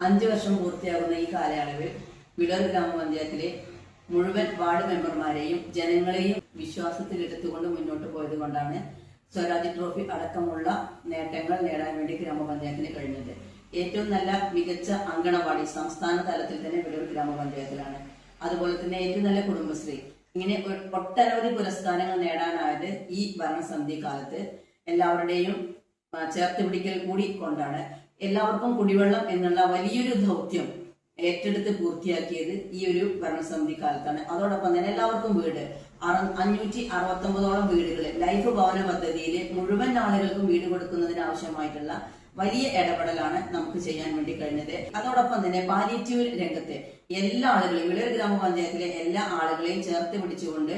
അഞ്ചു വർഷം പൂർത്തിയാകുന്ന ഈ കാലയളവിൽ വിളർ ഗ്രാമപഞ്ചായത്തിലെ മുഴുവൻ വാർഡ് മെമ്പർമാരെയും ജനങ്ങളെയും വിശ്വാസത്തിലെടുത്തുകൊണ്ട് മുന്നോട്ട് പോയത് കൊണ്ടാണ് സ്വരാജ് ട്രോഫി അടക്കമുള്ള നേട്ടങ്ങൾ നേടാൻ വേണ്ടി ഗ്രാമപഞ്ചായത്തിന് കഴിഞ്ഞത്. ഏറ്റവും നല്ല മികച്ച അങ്കണവാടി സംസ്ഥാന തലത്തിൽ തന്നെ വിളൂർ ഗ്രാമപഞ്ചായത്തിലാണ്. അതുപോലെ തന്നെ ഏറ്റവും നല്ല കുടുംബശ്രീ. ഇങ്ങനെ ഒട്ടനവധി പുരസ്കാരങ്ങൾ നേടാനായത് ഈ ഭരണസമിതി കാലത്ത് എല്ലാവരുടെയും ചേർത്ത് പിടിക്കൽ കൂടി കൊണ്ടാണ് എല്ലാവർക്കും കുടിവെള്ളം എന്നുള്ള വലിയൊരു ദൗത്യം ഏറ്റെടുത്ത് പൂർത്തിയാക്കിയത് ഈ ഒരു ഭരണസമിതി കാലത്താണ്. അതോടൊപ്പം തന്നെ എല്ലാവർക്കും വീട്. അഞ്ഞൂറ്റി അറുപത്തൊമ്പതോളം വീടുകൾ ലൈഫ് ഭവന പദ്ധതിയിൽ മുഴുവൻ ആളുകൾക്കും വീട് കൊടുക്കുന്നതിന് ആവശ്യമായിട്ടുള്ള വലിയ ഇടപെടലാണ് നമുക്ക് ചെയ്യാൻ വേണ്ടി കഴിഞ്ഞത്. അതോടൊപ്പം തന്നെ പാലിയേറ്റീവ് രംഗത്തെ എല്ലാ ആളുകളെയും വിളയൂർ ഗ്രാമപഞ്ചായത്തിലെ എല്ലാ ആളുകളെയും ചേർത്ത് പിടിച്ചുകൊണ്ട്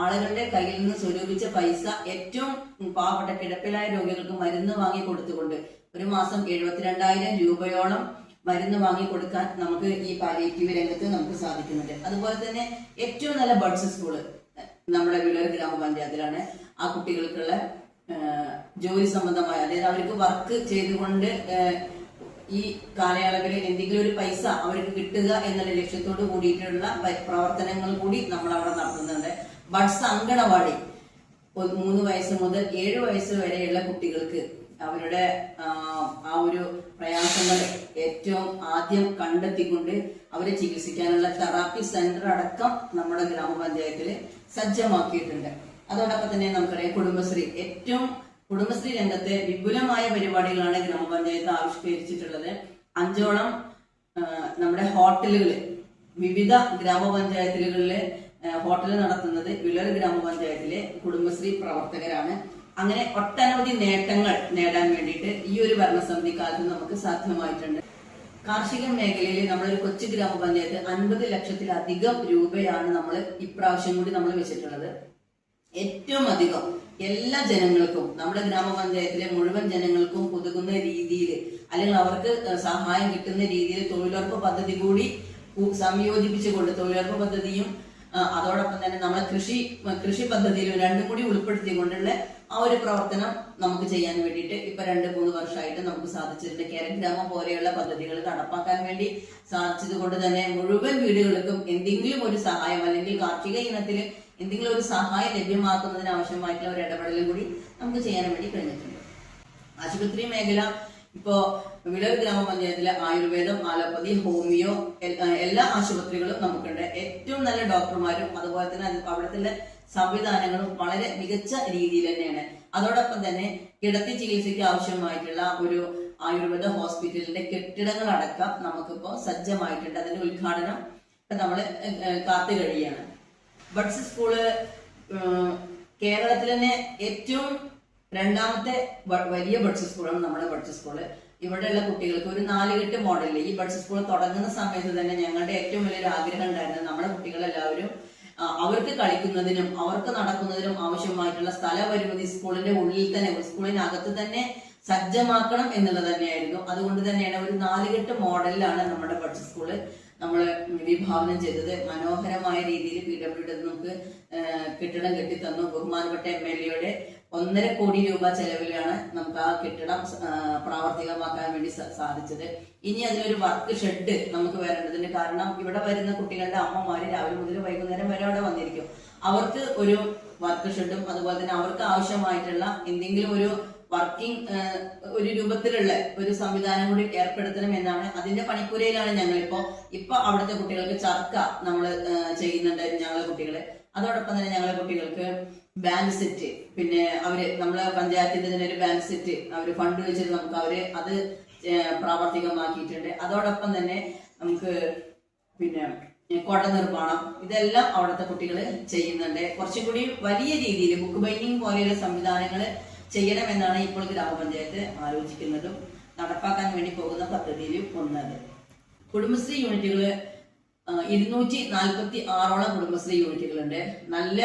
ആളുകളുടെ കയ്യിൽ നിന്ന് സ്വരൂപിച്ച പൈസ ഏറ്റവും പാവപ്പെട്ട കിടപ്പിലായ രോഗികൾക്ക് മരുന്ന് വാങ്ങി കൊടുത്തുകൊണ്ട് ഒരു മാസം എഴുപത്തിരണ്ടായിരം രൂപയോളം മരുന്ന് വാങ്ങി കൊടുക്കാൻ നമുക്ക് ഈ പാലിയേറ്റീവ് രംഗത്ത് നമുക്ക് സാധിക്കുന്നുണ്ട്. അതുപോലെ തന്നെ ഏറ്റവും നല്ല ബഡ്സ് സ്കൂൾ നമ്മുടെ വിളൂർ ഗ്രാമപഞ്ചായത്തിലാണ് ആ കുട്ടികൾക്കുള്ള ജോലി സംബന്ധമായ അതായത് അവർക്ക് വർക്ക് ചെയ്തുകൊണ്ട് ഈ കാലയളവിൽ എന്തെങ്കിലും ഒരു പൈസ അവർക്ക് കിട്ടുക എന്നുള്ള ലക്ഷ്യത്തോട് കൂടിയിട്ടുള്ള പ്രവർത്തനങ്ങൾ കൂടി നമ്മൾ അവിടെ നടത്തുന്നുണ്ട്. ബഡ്സ് അങ്കണവാടി. മൂന്ന് വയസ്സ് മുതൽ ഏഴ് വയസ്സ് വരെയുള്ള കുട്ടികൾക്ക് അവരുടെ ആ ഒരു പ്രയാസങ്ങൾ ഏറ്റവും ആദ്യം കണ്ടെത്തിക്കൊണ്ട് അവരെ ചികിത്സിക്കാനുള്ള തെറാപ്പി സെന്റർ അടക്കം നമ്മുടെ ഗ്രാമപഞ്ചായത്തിൽ സജ്ജമാക്കിയിട്ടുണ്ട്. അതോടൊപ്പം തന്നെ നമുക്കറിയാം കുടുംബശ്രീ. ഏറ്റവും കുടുംബശ്രീ രംഗത്തെ വിപുലമായ പരിപാടികളാണ് ഗ്രാമപഞ്ചായത്ത് ആവിഷ്കരിച്ചിട്ടുള്ളത്. അഞ്ചോളം നമ്മുടെ ഹോട്ടലുകളിൽ വിവിധ ഗ്രാമപഞ്ചായത്തുകളിലെ ഹോട്ടൽ നടത്തുന്നത് വിളർ ഗ്രാമപഞ്ചായത്തിലെ കുടുംബശ്രീ പ്രവർത്തകരാണ്. അങ്ങനെ ഒട്ടനവധി നേട്ടങ്ങൾ നേടാൻ വേണ്ടിയിട്ട് ഈ ഒരു ഭരണസമിതി കാലത്ത് നമുക്ക് സാധ്യമായിട്ടുണ്ട്. കാർഷിക മേഖലയിൽ നമ്മളൊരു കൊച്ചു ഗ്രാമപഞ്ചായത്ത് അൻപത് ലക്ഷത്തിലധികം രൂപയാണ് നമ്മൾ ഇപ്രാവശ്യം കൂടി നമ്മൾ വെച്ചിട്ടുള്ളത്. ഏറ്റവും അധികം എല്ലാ ജനങ്ങൾക്കും നമ്മുടെ ഗ്രാമപഞ്ചായത്തിലെ മുഴുവൻ ജനങ്ങൾക്കും പുതുകുന്ന രീതിയിൽ അല്ലെങ്കിൽ അവർക്ക് സഹായം കിട്ടുന്ന രീതിയിൽ തൊഴിലുറപ്പ് പദ്ധതി കൂടി സംയോജിപ്പിച്ചുകൊണ്ട് തൊഴിലുറപ്പ് പദ്ധതിയും അതോടൊപ്പം തന്നെ നമ്മൾ കൃഷി കൃഷി പദ്ധതിയിലും രണ്ടും കൂടി ഉൾപ്പെടുത്തിക്കൊണ്ടുള്ള ആ ഒരു പ്രവർത്തനം നമുക്ക് ചെയ്യാൻ വേണ്ടിയിട്ട് ഇപ്പൊ രണ്ട് മൂന്ന് വർഷമായിട്ട് നമുക്ക് സാധിച്ചിട്ടുണ്ട്. കേരഗ്രാമം പോലെയുള്ള പദ്ധതികൾ നടപ്പാക്കാൻ വേണ്ടി സാധിച്ചത് കൊണ്ട് തന്നെ മുഴുവൻ വീടുകൾക്കും എന്തെങ്കിലും ഒരു സഹായം അല്ലെങ്കിൽ കാർഷിക ഇനത്തിൽ എന്തെങ്കിലും ഒരു സഹായം ലഭ്യമാക്കുന്നതിന് ആവശ്യമായിട്ടുള്ള ഒരു ഇടപെടലും കൂടി നമുക്ക് ചെയ്യാൻ വേണ്ടി കഴിഞ്ഞിട്ടുണ്ട്. ആശുപത്രി മേഖല ഇപ്പോ വിളവ് ഗ്രാമപഞ്ചായത്തിലെ ആയുർവേദം ആലോപ്പതി ഹോമിയോ എല്ലാ ആശുപത്രികളും നമുക്കുണ്ട്. ഏറ്റവും നല്ല ഡോക്ടർമാരും അതുപോലെ തന്നെ അവിടത്തെ സംവിധാനങ്ങളും വളരെ മികച്ച രീതിയിൽ തന്നെയാണ്. അതോടൊപ്പം തന്നെ കിടത്തി ചികിത്സയ്ക്ക് ആവശ്യമായിട്ടുള്ള ഒരു ആയുർവേദ ഹോസ്പിറ്റലിന്റെ കെട്ടിടങ്ങളടക്കം നമുക്കിപ്പോ സജ്ജമായിട്ടുണ്ട്. അതിന്റെ ഉദ്ഘാടനം നമ്മൾ കാത്തു കഴിയാണ് ബഡ്സ് സ്കൂൾ കേരളത്തിൽ തന്നെ ഏറ്റവും രണ്ടാമത്തെ വലിയ ബഡ്സ് സ്കൂളാണ് നമ്മുടെ ബഡ്സ് സ്കൂൾ. ഇവിടെയുള്ള കുട്ടികൾക്ക് ഒരു നാലുകെട്ട് മോഡലിൽ ഈ ബഡ്സ് സ്കൂൾ തുടങ്ങുന്ന സമയത്ത് തന്നെ ഞങ്ങളുടെ ഏറ്റവും വലിയൊരു ആഗ്രഹം ഉണ്ടായിരുന്നത് നമ്മുടെ കുട്ടികളെല്ലാവരും അവർക്ക് കളിക്കുന്നതിനും അവർക്ക് നടക്കുന്നതിനും ആവശ്യമായിട്ടുള്ള സ്ഥലപരിമിതി സ്കൂളിന്റെ ഉള്ളിൽ തന്നെ സ്കൂളിനകത്ത് തന്നെ സജ്ജമാക്കണം എന്നുള്ളത് തന്നെയായിരുന്നു. അതുകൊണ്ട് തന്നെയാണ് ഒരു നാലുകെട്ട് മോഡലിലാണ് നമ്മുടെ ബഡ്സ് സ്കൂൾ നമ്മൾ വിഭാവനം ചെയ്തത്. മനോഹരമായ രീതിയിൽ പി ഡബ്ല്യു നമുക്ക് കെട്ടിടം കെട്ടിത്തന്നു. ബഹുമാനപ്പെട്ട എം എൽ എയുടെ ഒന്നര കോടി രൂപ ചെലവിലാണ് നമുക്ക് ആ കെട്ടിടം പ്രാവർത്തികമാക്കാൻ വേണ്ടി സാധിച്ചത്. ഇനി അതിനൊരു വർക്ക് ഷെഡ് നമുക്ക് വരേണ്ടതിന് കാരണം ഇവിടെ വരുന്ന കുട്ടികളുടെ അമ്മമാര് രാവിലെ മുതൽ വൈകുന്നേരം വരെ അവിടെ വന്നിരിക്കും. അവർക്ക് ഒരു വർക്ക് ഷെഡും അതുപോലെ തന്നെ അവർക്ക് ആവശ്യമായിട്ടുള്ള എന്തെങ്കിലും ഒരു വർക്കിംഗ് ഒരു രൂപത്തിലുള്ള ഒരു സംവിധാനം കൂടി ഏർപ്പെടുത്തണം എന്നാണ് അതിന്റെ പണിക്കൂരയിലാണ് ഞങ്ങളിപ്പോ ഇപ്പൊ അവിടുത്തെ കുട്ടികൾക്ക് ചർക്ക നമ്മൾ ചെയ്യുന്നുണ്ട് ഞങ്ങളെ കുട്ടികൾ. അതോടൊപ്പം തന്നെ ഞങ്ങളെ കുട്ടികൾക്ക് ബാൻഡ് സെറ്റ് പിന്നെ അവർ നമ്മളെ പഞ്ചായത്തിന്റെ തന്നെ ഒരു ബാൻഡ് സെറ്റ് അവർ ഫണ്ട് വെച്ചിട്ട് നമുക്ക് അവർ അത് പ്രാവർത്തികമാക്കിയിട്ടുണ്ട്. അതോടൊപ്പം തന്നെ നമുക്ക് പിന്നെ കോട്ട നിർമ്മാണം ഇതെല്ലാം അവിടുത്തെ കുട്ടികൾ ചെയ്യുന്നുണ്ട്. കുറച്ചും കൂടി വലിയ രീതിയിൽ ബുക്ക് ബൈൻഡിങ് പോലെയുള്ള സംവിധാനങ്ങൾ ചെയ്യണമെന്നാണ് ഇപ്പോൾ ഗ്രാമപഞ്ചായത്ത് ആലോചിക്കുന്നതും നടപ്പാക്കാൻ വേണ്ടി പോകുന്ന പദ്ധതിയിലും ഒന്നത്. കുടുംബശ്രീ യൂണിറ്റുകൾ ഇരുന്നൂറ്റി നാൽപ്പത്തി ആറോളം കുടുംബശ്രീ യൂണിറ്റുകളുണ്ട്. നല്ല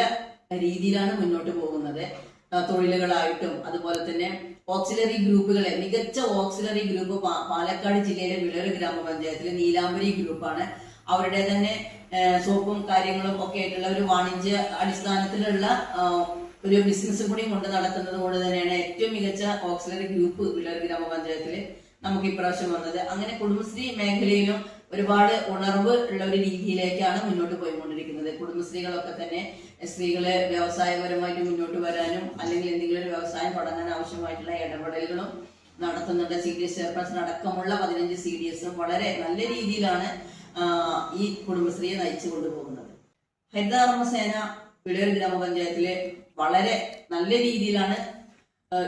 രീതിയിലാണ് മുന്നോട്ട് പോകുന്നത്. തൊഴിലുകളായിട്ടും അതുപോലെ തന്നെ ഓക്സിലറി ഗ്രൂപ്പുകളെ മികച്ച ഓക്സിലറി ഗ്രൂപ്പ് പാലക്കാട് ജില്ലയിലെ വിളറ് ഗ്രാമപഞ്ചായത്തിലെ നീലാംബരി ഗ്രൂപ്പാണ്. അവരുടെ തന്നെ സോപ്പും കാര്യങ്ങളും ഒക്കെ ആയിട്ടുള്ള ഒരു വാണിജ്യ അടിസ്ഥാനത്തിലുള്ള ഒരു ബിസിനസ് കൂടി കൊണ്ട് നടക്കുന്നത് കൊണ്ട് തന്നെയാണ് ഏറ്റവും മികച്ച ഓക്സിലറി ഗ്രൂപ്പ് വിളർ ഗ്രാമപഞ്ചായത്തിൽ നമുക്ക് ഇപ്രാവശ്യം വന്നത്. അങ്ങനെ കുടുംബശ്രീ മേഖലയിലും ഒരുപാട് ഉണർവ് ഉള്ള ഒരു രീതിയിലേക്കാണ് മുന്നോട്ട് പോയിക്കൊണ്ടിരിക്കുന്നത്. കുടുംബശ്രീകളൊക്കെ തന്നെ സ്ത്രീകളെ വ്യവസായപരമായിട്ട് മുന്നോട്ട് വരാനും അല്ലെങ്കിൽ എന്തെങ്കിലും ഒരു വ്യവസായം തുടങ്ങാൻ ആവശ്യമായിട്ടുള്ള ഇടപെടലുകളും നടത്തുന്നുണ്ട്. സി ഡി എസ് ചെയർപേഴ്സൺ അടക്കമുള്ള പതിനഞ്ച് സി ഡി എസും വളരെ നല്ല രീതിയിലാണ് ഈ കുടുംബശ്രീയെ നയിച്ചു കൊണ്ടുപോകുന്നത്. ഹരിതകർമ്മസേന വിളയൂർ ഗ്രാമപഞ്ചായത്തിലെ വളരെ നല്ല രീതിയിലാണ്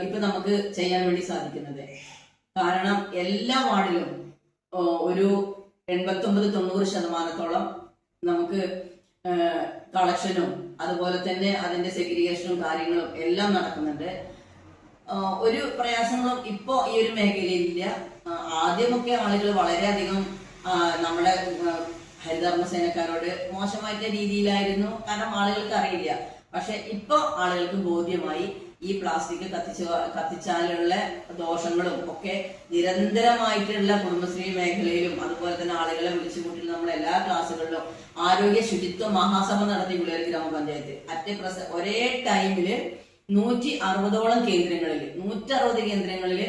ഇപ്പൊ നമുക്ക് ചെയ്യാൻ വേണ്ടി സാധിക്കുന്നത്. കാരണം എല്ലാ വാർഡിലും ഒരു എൺപത്തി ഒമ്പത് തൊണ്ണൂറ് ശതമാനത്തോളം നമുക്ക് കളക്ഷനും അതുപോലെ തന്നെ അതിന്റെ സെഗ്രിഗേഷനും കാര്യങ്ങളും എല്ലാം നടക്കുന്നുണ്ട്. ഒരു പ്രയാസങ്ങളും ഇപ്പോ ഈ ഒരു ആ, ആദ്യമൊക്കെ ആളുകൾ വളരെയധികം നമ്മുടെ ഹരിതർമ്മ സേനക്കാരോട് മോശമായിട്ടുള്ള രീതിയിലായിരുന്നു. കാരണം ആളുകൾക്ക് അറിയില്ല. പക്ഷെ ഇപ്പൊ ആളുകൾക്ക് ബോധ്യമായി ഈ പ്ലാസ്റ്റിക് കത്തിച്ച കത്തിച്ചാലുള്ള ദോഷങ്ങളും ഒക്കെ നിരന്തരമായിട്ടുള്ള കുടുംബശ്രീ മേഖലയിലും അതുപോലെ തന്നെ ആളുകളെ വിളിച്ചു കൂട്ടി നമ്മൾ എല്ലാ ക്ലാസ്സുകളിലും ആരോഗ്യ ശുചിത്വ മഹാസഭ നടത്തി പിള്ളേർ ഗ്രാമപഞ്ചായത്ത്. അറ്റ് പ്രസ ഒരേ ടൈമിൽ നൂറ്റി അറുപതോളം കേന്ദ്രങ്ങളിൽ നൂറ്റി അറുപത് കേന്ദ്രങ്ങളിൽ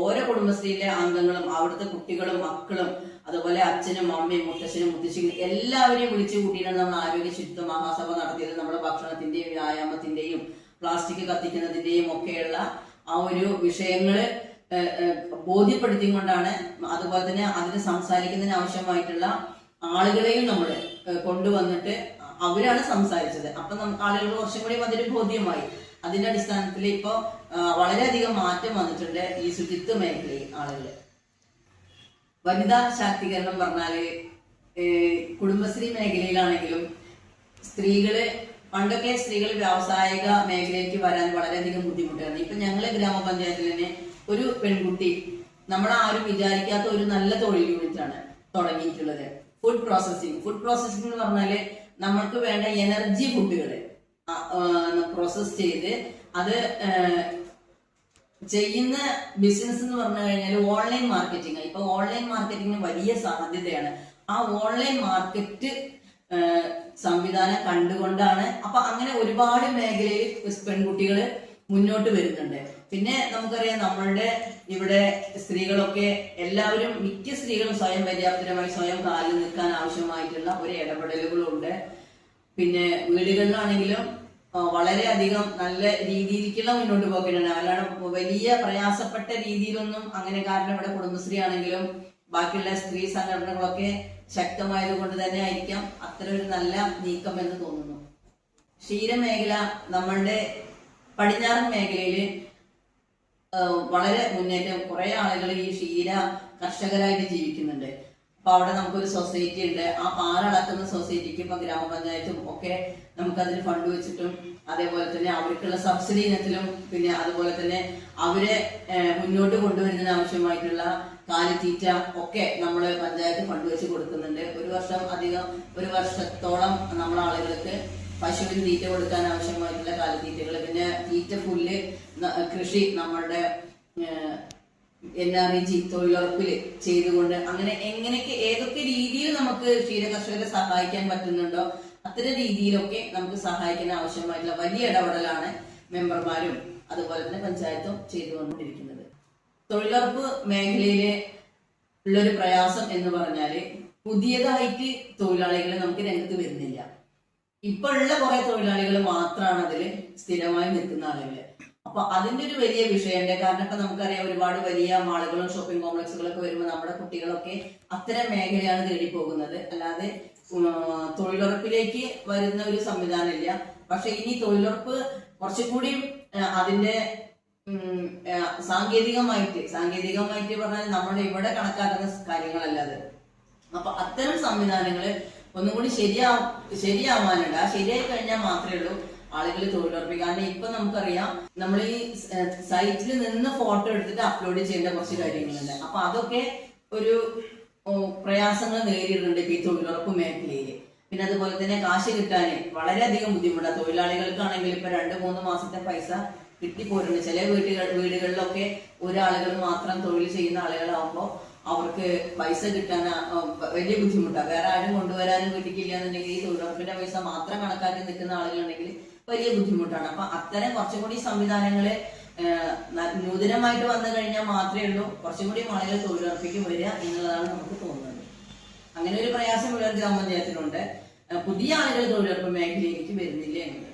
ഓരോ കുടുംബശ്രീയിലെ അംഗങ്ങളും അവിടുത്തെ കുട്ടികളും മക്കളും അതുപോലെ അച്ഛനും അമ്മയും മുത്തശ്ശനും മുത്തശ്ശികളും എല്ലാവരെയും വിളിച്ചു കൂട്ടിയിട്ടാണ് നമ്മൾ ആരോഗ്യ ശുചിത്വ മഹാസഭ നടത്തിയത്. നമ്മുടെ ഭക്ഷണത്തിന്റെയും വ്യായാമത്തിന്റെയും പ്ലാസ്റ്റിക് കത്തിക്കുന്നതിന്റെയും ഒക്കെയുള്ള ആ ഒരു വിഷയങ്ങൾ ബോധ്യപ്പെടുത്തി കൊണ്ടാണ് അതുപോലെ തന്നെ അതിന് സംസാരിക്കുന്നതിന് ആവശ്യമായിട്ടുള്ള ആളുകളെയും നമ്മൾ കൊണ്ടുവന്നിട്ട് അവരാണ് സംസാരിച്ചത്. അപ്പൊ ആളുകൾ കുറച്ചും കൂടി അതൊരു ബോധ്യമായി. അതിന്റെ അടിസ്ഥാനത്തിൽ ഇപ്പോ വളരെയധികം മാറ്റം വന്നിട്ടുണ്ട് ഈ ശുചിത്വ മേഖലയിൽ ആളുകൾ വനിതാ ശാക്തീകരണം പറഞ്ഞാൽ കുടുംബശ്രീ മേഖലയിലാണെങ്കിലും സ്ത്രീകൾ പണ്ടൊക്കെ സ്ത്രീകൾ വ്യാവസായിക മേഖലയിലേക്ക് വരാൻ വളരെയധികം ബുദ്ധിമുട്ടായിരുന്നു. ഇപ്പൊ ഞങ്ങളെ ഗ്രാമപഞ്ചായത്തിൽ തന്നെ ഒരു പെൺകുട്ടി നമ്മൾ ആരും വിചാരിക്കാത്ത ഒരു നല്ല തൊഴിൽ യൂണിറ്റ് ആണ് തുടങ്ങിയിട്ടുള്ളത്. ഫുഡ് പ്രോസസ്സിംഗ് ഫുഡ് പ്രോസസ്സിംഗ് എന്ന് പറഞ്ഞാൽ നമ്മൾക്ക് വേണ്ട എനർജി ഫുഡുകൾ പ്രോസസ് ചെയ്ത് അത് ചെയ്യുന്ന ബിസിനസ് എന്ന് പറഞ്ഞു കഴിഞ്ഞാൽ ഓൺലൈൻ മാർക്കറ്റിംഗ് ഇപ്പൊ ഓൺലൈൻ മാർക്കറ്റിംഗിന് വലിയ സാധ്യതയാണ്. ആ ഓൺലൈൻ മാർക്കറ്റ് സംവിധാനം കണ്ടുകൊണ്ടാണ്. അപ്പൊ അങ്ങനെ ഒരുപാട് മേഖലയിൽ പെൺകുട്ടികൾ മുന്നോട്ട് വരുന്നുണ്ട്. പിന്നെ നമുക്കറിയാം നമ്മളുടെ ഇവിടെ സ്ത്രീകളൊക്കെ എല്ലാവരും മിക്ക സ്ത്രീകളും സ്വയം പര്യാപ്തരമായി സ്വയം കാലിൽ നിൽക്കാൻ ആവശ്യമായിട്ടുള്ള ഒരു ഇടപെടലുകളുണ്ട്. പിന്നെ വീടുകളിലാണെങ്കിലും വളരെയധികം നല്ല രീതിയിലേക്കുള്ള മുന്നോട്ട് പോക്കുന്നുണ്ട് അല്ലാണ്ട് വലിയ പ്രയാസപ്പെട്ട രീതിയിലൊന്നും അങ്ങനെ കാരണം ഇവിടെ കുടുംബശ്രീ ആണെങ്കിലും ബാക്കിയുള്ള സ്ത്രീ സംഘടനകളൊക്കെ ശക്തമായത് കൊണ്ട് തന്നെ ആയിരിക്കാം അത്ര ഒരു നല്ല നീക്കം എന്ന് തോന്നുന്നു. ക്ഷീരമേഖല നമ്മളുടെ പടിഞ്ഞാറൻ മേഖലയിൽ വളരെ മുന്നേറ്റം കുറെ ആളുകൾ ഈ ക്ഷീര കർഷകരായിട്ട് ജീവിക്കുന്നുണ്ട്. അപ്പൊ അവിടെ നമുക്കൊരു സൊസൈറ്റി ഉണ്ട്. ആ പാലളക്കുന്ന സൊസൈറ്റിക്ക് ഇപ്പൊ ഗ്രാമപഞ്ചായത്തും ഒക്കെ നമുക്ക് അതിന് ഫണ്ട് വെച്ചിട്ടും അതേപോലെ തന്നെ അവർക്കുള്ള സബ്സിഡി ഇനത്തിലും പിന്നെ അതുപോലെ തന്നെ അവരെ മുന്നോട്ട് കൊണ്ടുവരുന്നതിന് ആവശ്യമായിട്ടുള്ള കാലിത്തീറ്റ ഒക്കെ നമ്മൾ പഞ്ചായത്ത് ഫണ്ട് വെച്ച് കൊടുക്കുന്നുണ്ട്. ഒരു വർഷം അധികം ഒരു വർഷത്തോളം നമ്മൾ ആളുകൾക്ക് പശുവിന് തീറ്റ കൊടുക്കാൻ ആവശ്യമായിട്ടുള്ള കാലിത്തീറ്റകൾ പിന്നെ തീറ്റ പുല്ല് കൃഷി നമ്മളുടെ എൻ ആർ ഇ ജി തൊഴിലുറപ്പിൽ ചെയ്തുകൊണ്ട് അങ്ങനെ എങ്ങനെയൊക്കെ ഏതൊക്കെ രീതിയിൽ നമുക്ക് ക്ഷീര കർഷകരെ സഹായിക്കാൻ പറ്റുന്നുണ്ടോ അത്തരം രീതിയിലൊക്കെ നമുക്ക് സഹായിക്കാൻ ആവശ്യമായിട്ടുള്ള വലിയ ഇടപെടലാണ് മെമ്പർമാരും അതുപോലെ തന്നെ പഞ്ചായത്തും ചെയ്തുകൊണ്ടിരിക്കുന്നത്. തൊഴിലുറപ്പ് മേഖലയിൽ ഉള്ളൊരു പ്രയാസം എന്ന് പറഞ്ഞാൽ പുതിയതായിട്ട് തൊഴിലാളികൾ നമുക്ക് രംഗത്ത് വരുന്നില്ല. ഇപ്പൊ ഉള്ള കുറെ തൊഴിലാളികൾ മാത്രമാണ് അതിൽ സ്ഥിരമായി നിൽക്കുന്ന ആളുകൾ അപ്പൊ അതിന്റെ ഒരു വലിയ വിഷയമുണ്ട് കാരണം ഇപ്പൊ നമുക്കറിയാം ഒരുപാട് വലിയ മാളുകളും ഷോപ്പിംഗ് കോംപ്ലക്സുകളൊക്കെ വരുമ്പോൾ നമ്മുടെ കുട്ടികളൊക്കെ അത്തരം മേഖലയാണ് തേടി പോകുന്നത് അല്ലാതെ തൊഴിലുറപ്പിലേക്ക് വരുന്ന ഒരു സംവിധാനം ഇല്ല പക്ഷെ ഇനി തൊഴിലുറപ്പ് കുറച്ചുകൂടി അതിന്റെ സാങ്കേതികമായിട്ട് സാങ്കേതികമായിട്ട് പറഞ്ഞാൽ നമ്മൾ ഇവിടെ കണക്കാക്കുന്ന കാര്യങ്ങളല്ല അത്. അപ്പൊ അത്തരം സംവിധാനങ്ങൾ ഒന്നും കൂടി ശരിയാ ശരിയാവാനുണ്ട്. ആ ശരിയായി കഴിഞ്ഞാൽ മാത്രമേ ഉള്ളൂ. ആളുകൾ തൊഴിലുറപ്പിക്കും കാരണം ഇപ്പൊ നമുക്കറിയാം നമ്മൾ ഈ സൈറ്റിൽ നിന്ന് ഫോട്ടോ എടുത്തിട്ട് അപ്ലോഡ് ചെയ്യേണ്ട കുറച്ച് കാര്യങ്ങളുണ്ട്. അപ്പൊ അതൊക്കെ ഒരു പ്രയാസങ്ങൾ നേരിടുന്നുണ്ട് ഇപ്പൊ ഈ തൊഴിലുറപ്പ് മേഖലയിൽ പിന്നെ അതുപോലെ തന്നെ കാശ് കിട്ടാൻ വളരെയധികം ബുദ്ധിമുട്ടാണ് തൊഴിലാളികൾക്കാണെങ്കിൽ ഇപ്പൊ രണ്ട് മൂന്ന് മാസത്തെ പൈസ കിട്ടിപ്പോരുന്നു ചില വീടുകൾ വീടുകളിലൊക്കെ ഒരാളുകൾ മാത്രം തൊഴിൽ ചെയ്യുന്ന ആളുകളാകുമ്പോൾ അവർക്ക് പൈസ കിട്ടാൻ വലിയ ബുദ്ധിമുട്ടാണ് വേറെ ആരും കൊണ്ടുവരാനും വീട്ടിക്കില്ല എന്നുണ്ടെങ്കിൽ ഈ തൊഴിലുറപ്പിന്റെ പൈസ മാത്രം കണക്കാക്കി നിൽക്കുന്ന ആളുകളുണ്ടെങ്കിൽ വലിയ ബുദ്ധിമുട്ടാണ്. അപ്പൊ അത്തരം കുറച്ചും കൂടി സംവിധാനങ്ങൾ നൂതനമായിട്ട് വന്നു കഴിഞ്ഞാൽ മാത്രമേ ഉള്ളൂ. കുറച്ചും കൂടി ആളുകൾ തൊഴിലുറപ്പിക്ക് വരിക എന്നുള്ളതാണ് നമുക്ക് തോന്നുന്നത്. അങ്ങനെ ഒരു പ്രയാസം ഉള്ള ഗ്രാമപഞ്ചായത്തിലുണ്ട്. പുതിയ ആളുകൾ തൊഴിലുറപ്പ് മേഖലയിലേക്ക് വരുന്നില്ല എന്നുള്ളത്.